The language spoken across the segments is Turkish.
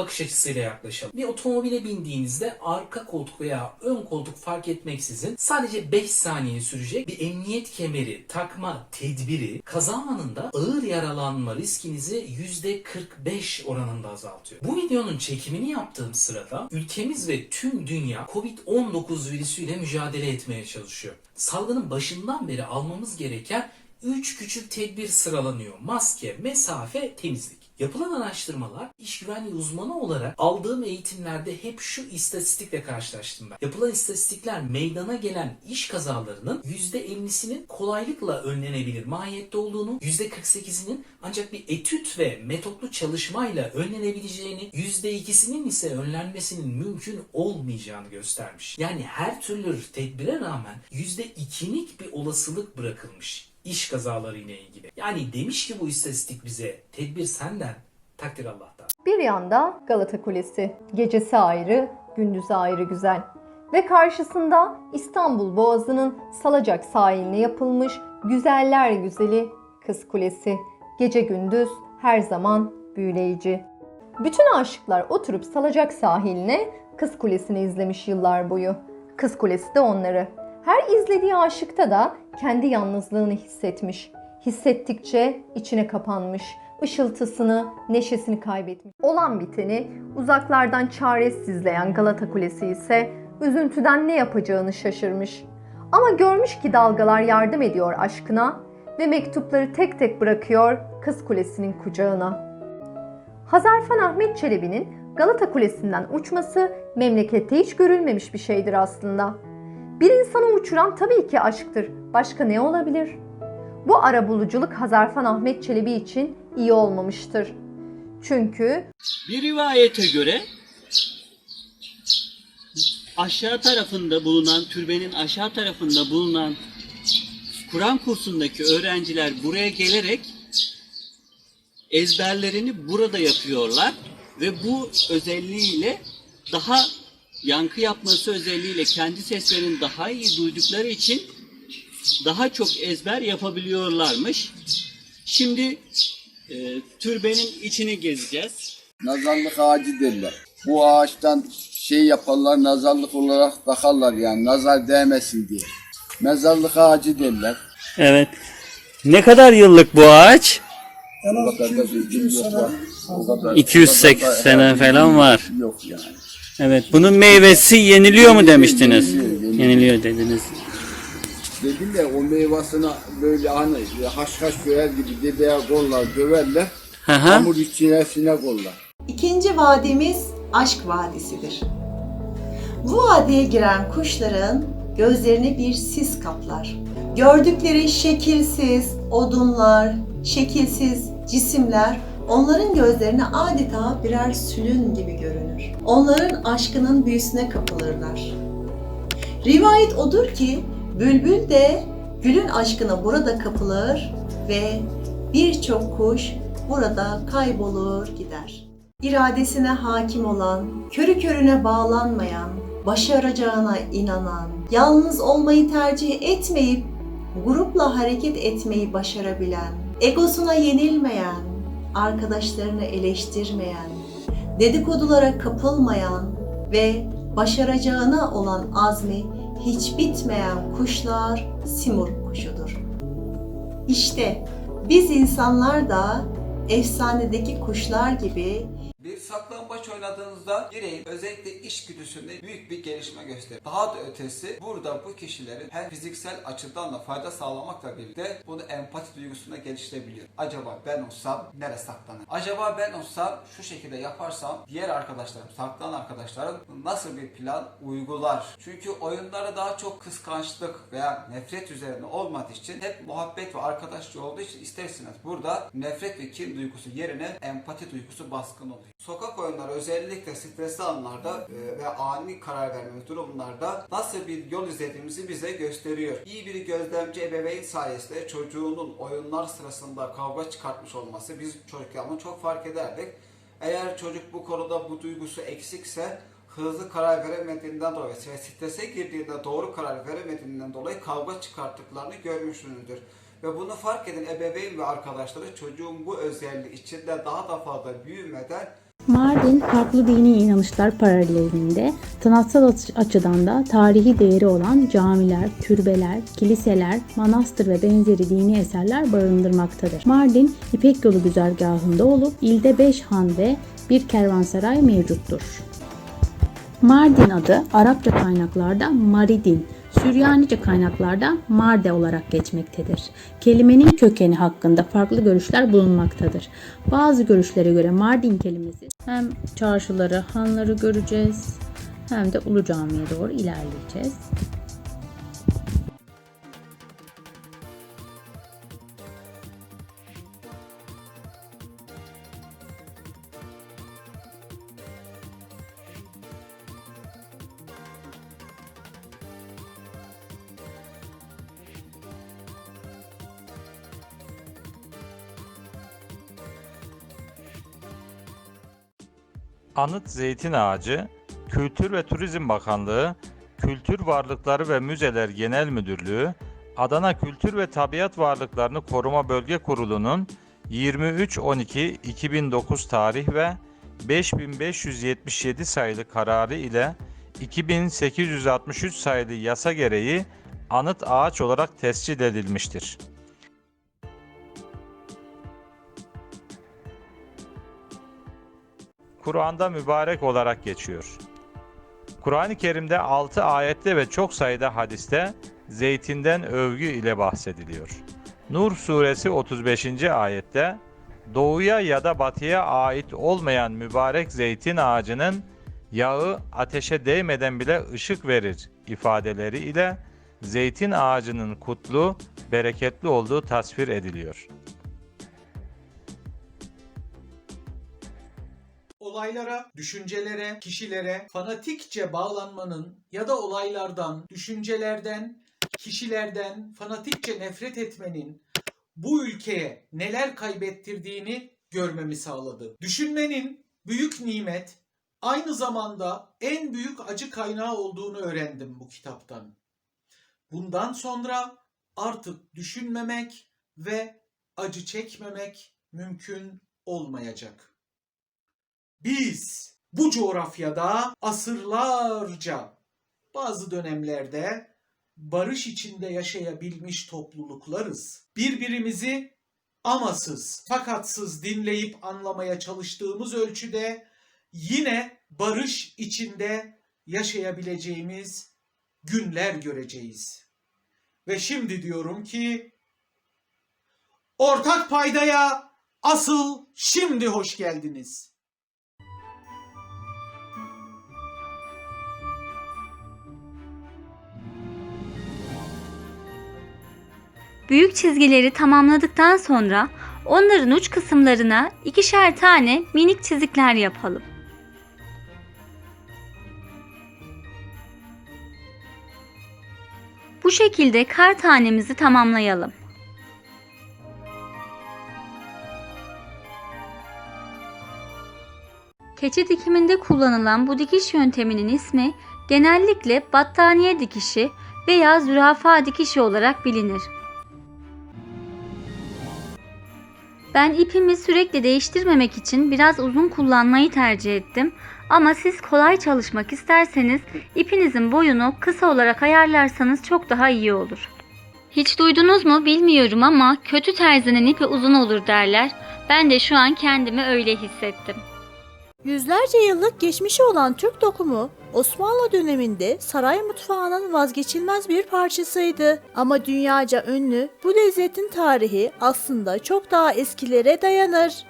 bakış açısıyla yaklaşalım. Bir otomobile bindiğinizde arka koltuk veya ön koltuk fark etmeksizin sadece 5 saniye sürecek bir emniyet kemeri takma tedbiri kaza anında ağır yaralanma riskinizi %45 oranında azaltıyor. Bu videonun çekimini yaptığım sırada ülkemiz ve tüm dünya Covid-19 virüsüyle mücadele etmeye çalışıyor. Salgının başından beri almamız gereken 3 küçük tedbir sıralanıyor. Maske, mesafe, temizlik. Yapılan araştırmalar iş güvenliği uzmanı olarak aldığım eğitimlerde hep şu istatistikle karşılaştım ben. Yapılan istatistikler meydana gelen iş kazalarının %50'sinin kolaylıkla önlenebilir mahiyette olduğunu, %48'inin ancak bir etüt ve metotlu çalışmayla önlenebileceğini, %2'sinin ise önlenmesinin mümkün olmayacağını göstermiş. Yani her türlü tedbire rağmen %2'lik bir olasılık bırakılmış iş kazaları ile ilgili. Yani demiş ki bu istatistik bize tedbir senden, takdir Allah'tan. Bir yanda Galata Kulesi. Gecesi ayrı, gündüzü ayrı güzel. Ve karşısında İstanbul Boğazı'nın Salacak sahiline yapılmış güzeller güzeli Kız Kulesi. Gece gündüz her zaman büyüleyici. Bütün aşıklar oturup Salacak sahiline Kız Kulesi'ni izlemiş yıllar boyu. Kız Kulesi de onları. Her izlediği aşıkta da kendi yalnızlığını hissetmiş. Hissettikçe içine kapanmış. ışıltısını, neşesini kaybetmiş. Olan biteni uzaklardan çaresiz izleyen Galata Kulesi ise üzüntüden ne yapacağını şaşırmış. Ama görmüş ki dalgalar yardım ediyor aşkına ve mektupları tek tek bırakıyor Kız Kulesi'nin kucağına. Hazarfen Ahmet Çelebi'nin Galata Kulesi'nden uçması memlekette hiç görülmemiş bir şeydir aslında. Bir insanı uçuran tabii ki aşktır. Başka ne olabilir? Bu arabuluculuk Hazarfen Ahmet Çelebi için iyi olmamıştır. Çünkü Bir rivayete göre aşağı tarafında bulunan, türbenin aşağı tarafında bulunan Kur'an kursundaki öğrenciler buraya gelerek ezberlerini burada yapıyorlar ve bu özelliğiyle daha yankı yapması özelliğiyle kendi seslerini daha iyi duydukları için daha çok ezber yapabiliyorlarmış. Şimdi e, türbenin içini gezeceğiz. Nazarlık ağacı derler. Bu ağaçtan şey yaparlar, nazarlık olarak takarlar yani nazar değmesin diye. Mezarlık ağacı derler. Evet. Ne kadar yıllık bu ağaç? O kadar- 280 o kadar da sene herhalde falan var. Yok yani. Evet. Bunun meyvesi yeniliyor mu demiştiniz? Yeniliyor, yeniliyor. Yeniliyor dediniz. Dedim ya o meyvasını böyle hani haşhaş döver gibi dedeye kollar döverler. Hı. Hamur içine kollar. İkinci vadimiz aşk vadisidir. Bu vadiye giren kuşların gözlerini bir sis kaplar. Gördükleri şekilsiz odunlar, şekilsiz cisimler onların gözlerine adeta birer sülün gibi görünür. Onların aşkının büyüsüne kapılırlar. Rivayet odur ki bülbül de gülün aşkına burada kapılır ve birçok kuş burada kaybolur gider. İradesine hakim olan, körü körüne bağlanmayan, başaracağına inanan, yalnız olmayı tercih etmeyip grupla hareket etmeyi başarabilen, egosuna yenilmeyen, arkadaşlarını eleştirmeyen, dedikodulara kapılmayan ve başaracağına olan azmi hiç bitmeyen kuşlar simur kuşudur. İşte biz insanlar da efsanedeki kuşlar gibi Bir saklambaç oynadığınızda bireyin özellikle içgüdüsünde büyük bir gelişme gösterir. Daha da ötesi burada bu kişilerin hem fiziksel açıdan da fayda sağlamakla birlikte bunu empati duygusuna geliştirebiliyor. Acaba ben olsam nereye saklanır? Acaba ben olsam şu şekilde yaparsam diğer arkadaşlarım, saklanan arkadaşlarım nasıl bir plan uygular? Çünkü oyunlarda daha çok kıskançlık veya nefret üzerine olmadığı için hep muhabbet ve arkadaşçı olduğu için isterseniz burada nefret ve kin duygusu yerine empati duygusu baskın oluyor. Sokak oyunları özellikle stresli anlarda e, ve ani karar verme durumlarda nasıl bir yol izlediğimizi bize gösteriyor. İyi bir gözlemci ebeveyn sayesinde çocuğunun oyunlar sırasında kavga çıkartmış olması biz çocukken çok fark ederdik. Eğer çocuk bu konuda bu duygusu eksikse hızlı karar veremediğinden dolayı ve strese girdiğinde doğru karar veremediğinden dolayı kavga çıkarttıklarını görmüşsünüzdür. Ve bunu fark eden ebeveyn ve arkadaşları çocuğun bu özelliği içinde daha da fazla büyümeden Mardin farklı dini inanışlar paralelinde sanatsal açı- açıdan da tarihi değeri olan camiler, türbeler, kiliseler, manastır ve benzeri dini eserler barındırmaktadır. Mardin İpek Yolu güzergahında olup ilde 5 han ve bir kervansaray mevcuttur. Mardin adı Arapça kaynaklarda Maridin, Süryanice kaynaklarda Marde olarak geçmektedir. Kelimenin kökeni hakkında farklı görüşler bulunmaktadır. Bazı görüşlere göre Mardin kelimesi hem çarşıları, hanları göreceğiz hem de Ulu Cami'ye doğru ilerleyeceğiz. Anıt Zeytin Ağacı, Kültür ve Turizm Bakanlığı, Kültür Varlıkları ve Müzeler Genel Müdürlüğü, Adana Kültür ve Tabiat Varlıklarını Koruma Bölge Kurulu'nun 23.12.2009 tarih ve 5577 sayılı kararı ile 2863 sayılı yasa gereği anıt ağaç olarak tescil edilmiştir. Kur'an'da mübarek olarak geçiyor. Kur'an-ı Kerim'de 6 ayette ve çok sayıda hadiste zeytinden övgü ile bahsediliyor. Nur suresi 35. ayette doğuya ya da batıya ait olmayan mübarek zeytin ağacının yağı ateşe değmeden bile ışık verir ifadeleri ile zeytin ağacının kutlu, bereketli olduğu tasvir ediliyor. Olaylara, düşüncelere, kişilere fanatikçe bağlanmanın ya da olaylardan, düşüncelerden, kişilerden fanatikçe nefret etmenin bu ülkeye neler kaybettirdiğini görmemi sağladı. Düşünmenin büyük nimet, aynı zamanda en büyük acı kaynağı olduğunu öğrendim bu kitaptan. Bundan sonra artık düşünmemek ve acı çekmemek mümkün olmayacak. Biz bu coğrafyada asırlarca bazı dönemlerde barış içinde yaşayabilmiş topluluklarız. Birbirimizi amasız, fakatsız dinleyip anlamaya çalıştığımız ölçüde yine barış içinde yaşayabileceğimiz günler göreceğiz. Ve şimdi diyorum ki ortak paydaya asıl şimdi hoş geldiniz. Büyük çizgileri tamamladıktan sonra onların uç kısımlarına ikişer tane minik çizikler yapalım. Bu şekilde kar tanemizi tamamlayalım. Keçi dikiminde kullanılan bu dikiş yönteminin ismi genellikle battaniye dikişi veya zürafa dikişi olarak bilinir. Ben ipimi sürekli değiştirmemek için biraz uzun kullanmayı tercih ettim. Ama siz kolay çalışmak isterseniz ipinizin boyunu kısa olarak ayarlarsanız çok daha iyi olur. Hiç duydunuz mu bilmiyorum ama kötü terzinin ipi uzun olur derler. Ben de şu an kendimi öyle hissettim. Yüzlerce yıllık geçmişi olan Türk dokumu Osmanlı döneminde saray mutfağının vazgeçilmez bir parçasıydı. Ama dünyaca ünlü bu lezzetin tarihi aslında çok daha eskilere dayanır.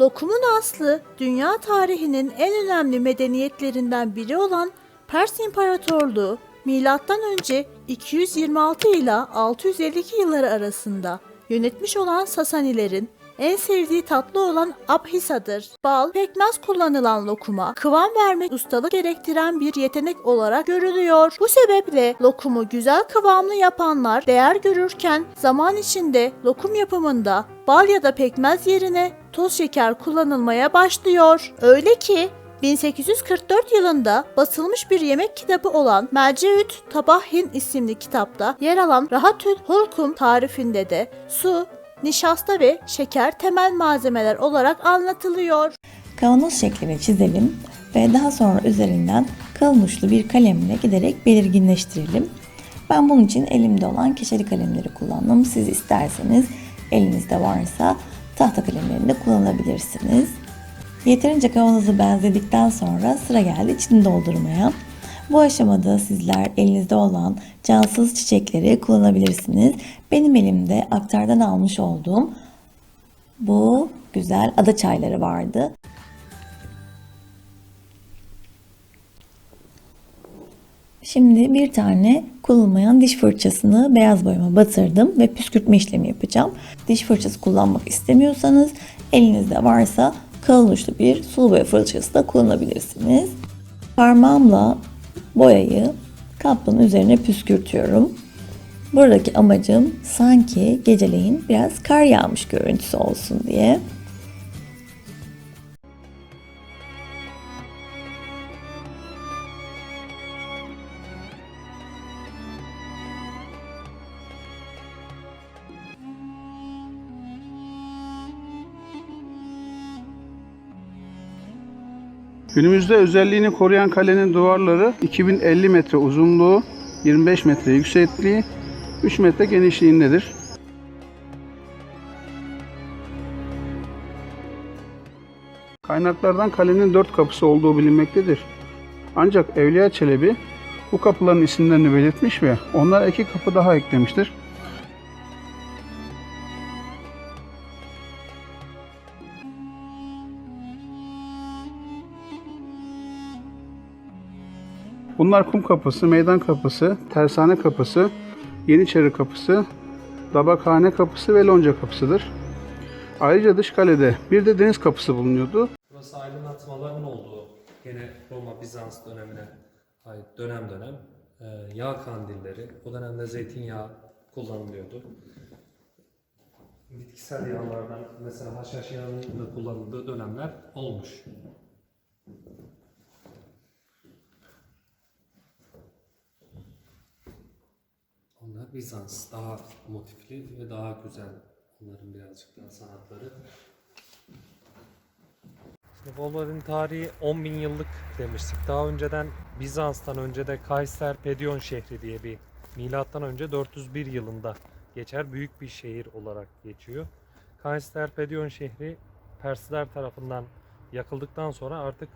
Lokumun aslı dünya tarihinin en önemli medeniyetlerinden biri olan Pers İmparatorluğu milattan önce 226 ile 652 yılları arasında yönetmiş olan Sasanilerin en sevdiği tatlı olan abhisa'dır. Bal, pekmez kullanılan lokuma, kıvam vermek ustalık gerektiren bir yetenek olarak görülüyor. Bu sebeple lokumu güzel kıvamlı yapanlar değer görürken zaman içinde lokum yapımında bal ya da pekmez yerine toz şeker kullanılmaya başlıyor. Öyle ki 1844 yılında basılmış bir yemek kitabı olan Melceüt Tabahin isimli kitapta yer alan Rahatül Hulkum tarifinde de su, nişasta ve şeker temel malzemeler olarak anlatılıyor. Kavanoz şeklini çizelim ve daha sonra üzerinden kalın uçlu bir kalemle giderek belirginleştirelim. Ben bunun için elimde olan keçeli kalemleri kullandım. Siz isterseniz elinizde varsa tahta kalemlerini de kullanabilirsiniz. Yeterince kavanozu benzedikten sonra sıra geldi içini doldurmaya. Bu aşamada sizler elinizde olan cansız çiçekleri kullanabilirsiniz. Benim elimde aktardan almış olduğum bu güzel ada çayları vardı. Şimdi bir tane kullanmayan diş fırçasını beyaz boyama batırdım ve püskürtme işlemi yapacağım. Diş fırçası kullanmak istemiyorsanız elinizde varsa kalın uçlu bir sulu boya fırçası da kullanabilirsiniz. Parmağımla boyayı kaplığın üzerine püskürtüyorum. Buradaki amacım sanki geceleyin biraz kar yağmış görüntüsü olsun diye. Günümüzde özelliğini koruyan kalenin duvarları 2050 metre uzunluğu, 25 metre yüksekliği, 3 metre genişliğindedir. Kaynaklardan kalenin dört kapısı olduğu bilinmektedir. Ancak Evliya Çelebi bu kapıların isimlerini belirtmiş ve onlara iki kapı daha eklemiştir. Bunlar kum kapısı, meydan kapısı, tersane kapısı, Yeniçeri kapısı, tabakhane kapısı ve lonca kapısıdır. Ayrıca dış kalede bir de deniz kapısı bulunuyordu. Burası aydınlatmaların olduğu, gene Roma Bizans dönemine ait dönem dönem e, yağ kandilleri. O dönemde zeytinyağı kullanılıyordu. Bitkisel yağlardan mesela haşhaş yağının da kullanıldığı dönemler olmuş. Bizans daha motifli ve daha güzel. Onların birazcık daha sanatları. Şimdi Volvar'ın tarihi 10 bin yıllık demiştik. Daha önceden Bizans'tan önce de Kayser Pedion şehri diye bir milattan önce 401 yılında geçer. Büyük bir şehir olarak geçiyor. Kayser Pedion şehri Persler tarafından yakıldıktan sonra artık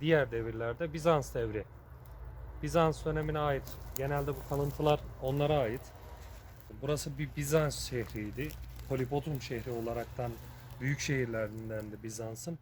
diğer devirlerde Bizans devri. Bizans dönemine ait genelde bu kalıntılar onlara ait. Burası bir Bizans şehriydi. Polipodum şehri olaraktan büyük şehirlerinden de Bizans'ın.